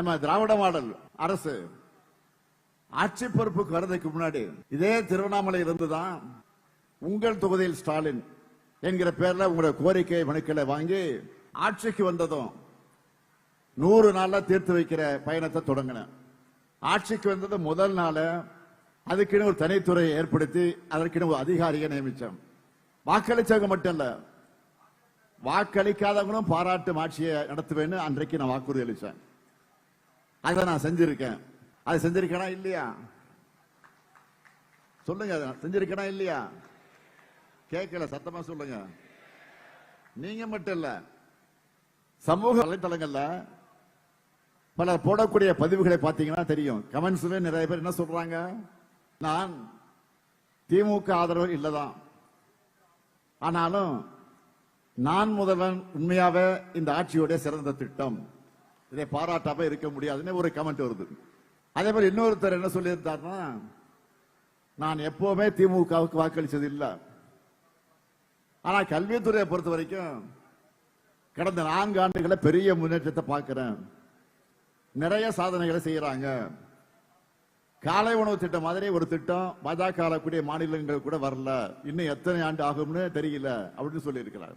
நம்ம திராவிட மாடல் அரசு ஆட்சி பொறுப்புக்கு வர்றதுக்கு முன்னாடி இதே திருவண்ணாமலை இருந்துதான் உங்கள் தொகுதியில் ஸ்டாலின் என்கிற பேர்ல உங்களுடைய கோரிக்கை மனுக்களை வாங்கி ஆட்சிக்கு வந்ததும் நூறு நாள்ல தீர்த்து வைக்கிற பயணத்தை தொடங்கினேன். ஆட்சிக்கு வந்தது முதல் நாள் அதுக்குன்னு ஒரு தனித்துறையை ஏற்படுத்தி அதற்குன்னு ஒரு அதிகாரியை நியமித்தேன் வாக்களிச்சவங்க மட்டும் இல்ல வாக்களிக்காதவங்களும் பாராட்டும் ஆட்சியை நடத்துவேன்னு அன்றைக்கு நான் வாக்குறுதி அளித்தேன் அதை நான் செஞ்சிருக்கேன். அது செஞ்சிருக்கேனா இல்லையா? சொல்லுங்க அதை செஞ்சிருக்கேனா இல்லையா? கேட்கல சத்தமா சொல்லுங்க. நீங்க மட்டும் இல்ல சமூக வலைத்தளங்கள்ல பலர் போடக்கூடிய பதிவுகளை பார்த்தீங்கன்னா தெரியும். கமெண்ட்ஸ்ல நிறைய பேர் என்ன சொல்றாங்க? நான் திமுக ஆதரவு இல்லதான். ஆனாலும் நான் முதல்வன் உண்மையாவே இந்த ஆட்சியோட சிறந்த திட்டம். இதை பாராட்டாம இருக்க முடியாதுன்னு ஒரு கமெண்ட் வருது. அதே மாதிரி இன்னொருத்தர் என்ன சொல்லியிருந்தாருன்னா நான் எப்பவுமே திமுகவுக்கு வாக்களிச்சது இல்லை. ஆனா கல்வித்துறையை பொறுத்த வரைக்கும் கடந்த நான்கு ஆண்டுகள பெரிய முன்னேற்றத்தை பார்க்கிறேன். நிறைய சாதனைகளை செய்யறாங்க. காலை உணவு திட்டம் மாதிரி ஒரு திட்டம் பாஜக கூடிய மாநிலங்கள் கூட வரல. இன்னும் எத்தனை ஆண்டு ஆகும்னு தெரியல அப்படின்னு சொல்லியிருக்கிறார். இருக்கிறார்